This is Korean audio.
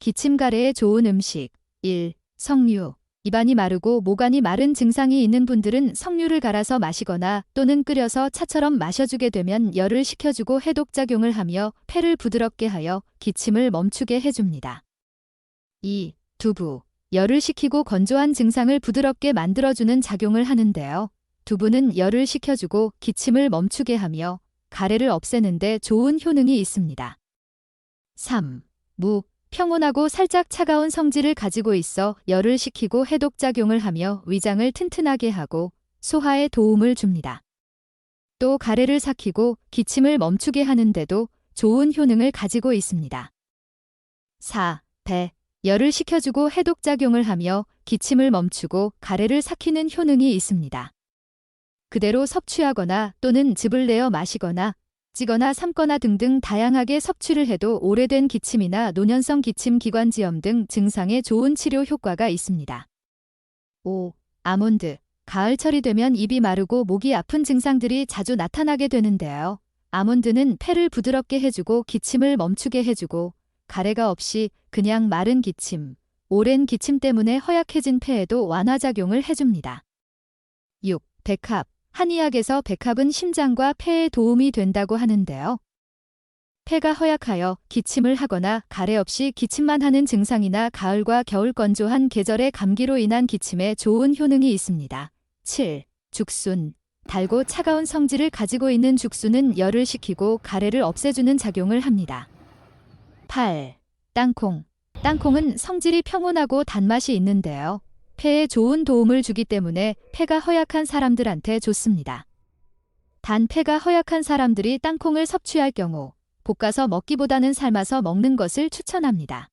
기침 가래에 좋은 음식 1. 석류 입안이 마르고 모간이 마른 증상이 있는 분들은 석류를 갈아서 마시거나 또는 끓여서 차처럼 마셔주게 되면 열을 식혀주고 해독작용을 하며 폐를 부드럽게 하여 기침을 멈추게 해줍니다. 2. 두부 열을 식히고 건조한 증상을 부드럽게 만들어주는 작용을 하는데요. 두부는 열을 식혀주고 기침을 멈추게 하며 가래를 없애는데 좋은 효능이 있습니다. 3. 무 평온하고 살짝 차가운 성질을 가지고 있어 열을 식히고 해독작용을 하며 위장을 튼튼하게 하고 소화에 도움을 줍니다. 또 가래를 삭히고 기침을 멈추게 하는데도 좋은 효능을 가지고 있습니다. 4. 배 열을 식혀주고 해독작용을 하며 기침을 멈추고 가래를 삭히는 효능이 있습니다. 그대로 섭취하거나 또는 즙을 내어 마시거나 찌거나 삶거나 등등 다양하게 섭취를 해도 오래된 기침이나 노년성 기침 기관지염 등 증상에 좋은 치료 효과가 있습니다. 5. 아몬드 가을철이 되면 입이 마르고 목이 아픈 증상들이 자주 나타나게 되는데요. 아몬드는 폐를 부드럽게 해주고 기침을 멈추게 해주고 가래가 없이 그냥 마른 기침, 오랜 기침 때문에 허약해진 폐에도 완화작용을 해줍니다. 6. 백합 한의학에서 백합은 심장과 폐에 도움이 된다고 하는데요. 폐가 허약하여 기침을 하거나 가래 없이 기침만 하는 증상이나 가을과 겨울 건조한 계절의 감기로 인한 기침에 좋은 효능이 있습니다. 7. 죽순 달고 차가운 성질을 가지고 있는 죽순은 열을 식히고 가래를 없애주는 작용을 합니다. 8. 땅콩 땅콩은 성질이 평온하고 단맛이 있는데요. 폐에 좋은 도움을 주기 때문에 폐가 허약한 사람들한테 좋습니다. 단 폐가 허약한 사람들이 땅콩을 섭취할 경우 볶아서 먹기보다는 삶아서 먹는 것을 추천합니다.